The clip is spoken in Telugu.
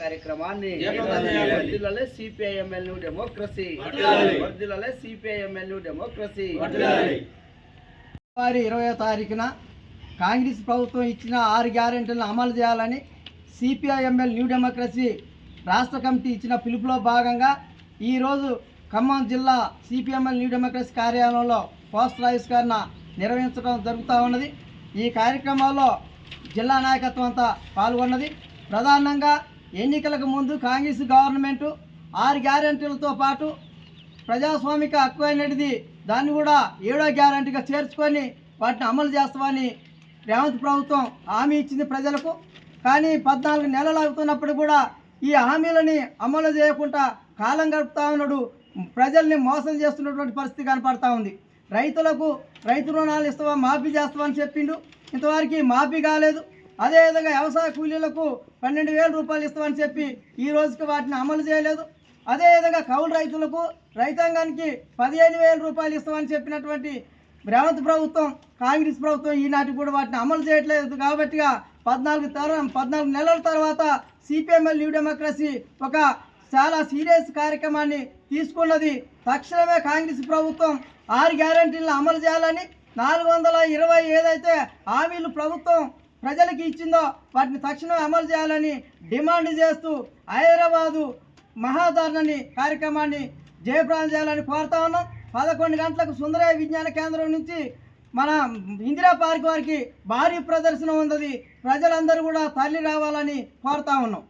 కార్యక్రమాన్ని సిపిఐఎంఎల్ న్యూ న్యూ ఫిబ్రవరి ఇరవై తారీఖున కాంగ్రెస్ ప్రభుత్వం ఇచ్చిన ఆరు గ్యారెంటీలను అమలు చేయాలని సిపిఐఎంఎల్ న్యూ డెమోక్రసీ రాష్ట్ర కమిటీ ఇచ్చిన పిలుపులో భాగంగా ఈరోజు ఖమ్మం జిల్లా సిపిఎంఎల్ న్యూ డెమోక్రసీ కార్యాలయంలో పోస్టర్ ఆవిష్కరణ నిర్వహించడం జరుగుతూ ఉన్నది. ఈ కార్యక్రమంలో జిల్లా నాయకత్వం అంతా పాల్గొన్నది. ప్రధానంగా ఎన్నికలకు ముందు కాంగ్రెస్ గవర్నమెంటు ఆరు గ్యారెంటీలతో పాటు ప్రజాస్వామిక హక్కు అనేది దాన్ని కూడా ఏడో గ్యారంటీగా చేర్చుకొని వాటిని అమలు చేస్తామని రేవంత్ ప్రభుత్వం హామీ ఇచ్చింది ప్రజలకు. కానీ పద్నాలుగు నెలలు అవుతున్నప్పుడు కూడా ఈ హామీలని అమలు చేయకుండా కాలం గడుపుతా ఉన్నాడు. ప్రజల్ని మోసం చేస్తున్నటువంటి పరిస్థితి కనపడతా ఉంది. రైతులకు రైతు రుణాలు ఇస్తావా మాఫీ చేస్తామని చెప్పిండు. ఇంతవరకు మాఫీ కాలేదు. అదేవిధంగా వ్యవసాయ కూలీలకు పన్నెండు వేల రూపాయలు ఇస్తామని చెప్పి ఈ రోజుకి వాటిని అమలు చేయలేదు. అదేవిధంగా కౌలు రైతులకు రైతాంగానికి పదిహేను వేల రూపాయలు ఇస్తామని చెప్పినటువంటి రేవంత్ ప్రభుత్వం కాంగ్రెస్ ప్రభుత్వం ఈనాటికి కూడా వాటిని అమలు చేయట్లేదు. కాబట్టిగా పద్నాలుగు తరం పద్నాలుగు నెలల తర్వాత సిపిఎంఎల్ న్యూ డెమోక్రసీ ఒక చాలా సీరియస్ కార్యక్రమాన్ని తీసుకున్నది. తక్షణమే కాంగ్రెస్ ప్రభుత్వం ఆరు గ్యారంటీలను అమలు చేయాలని నాలుగు వందల ఇరవై ఏదైతే హామీలు ప్రభుత్వం ప్రజలకు ఇచ్చిందో వాటిని తక్షణం అమలు చేయాలని డిమాండ్ చేస్తూ హైదరాబాదు మహాధరణి కార్యక్రమాన్ని జయప్రాణం చేయాలని కోరుతా ఉన్నాం. పదకొండు గంటలకు సుందరయ్య విజ్ఞాన కేంద్రం నుంచి మన ఇందిరా పార్క్ వారికి భారీ ప్రదర్శన ఉన్నది. ప్రజలందరూ కూడా తరలి రావాలని కోరుతా ఉన్నాం.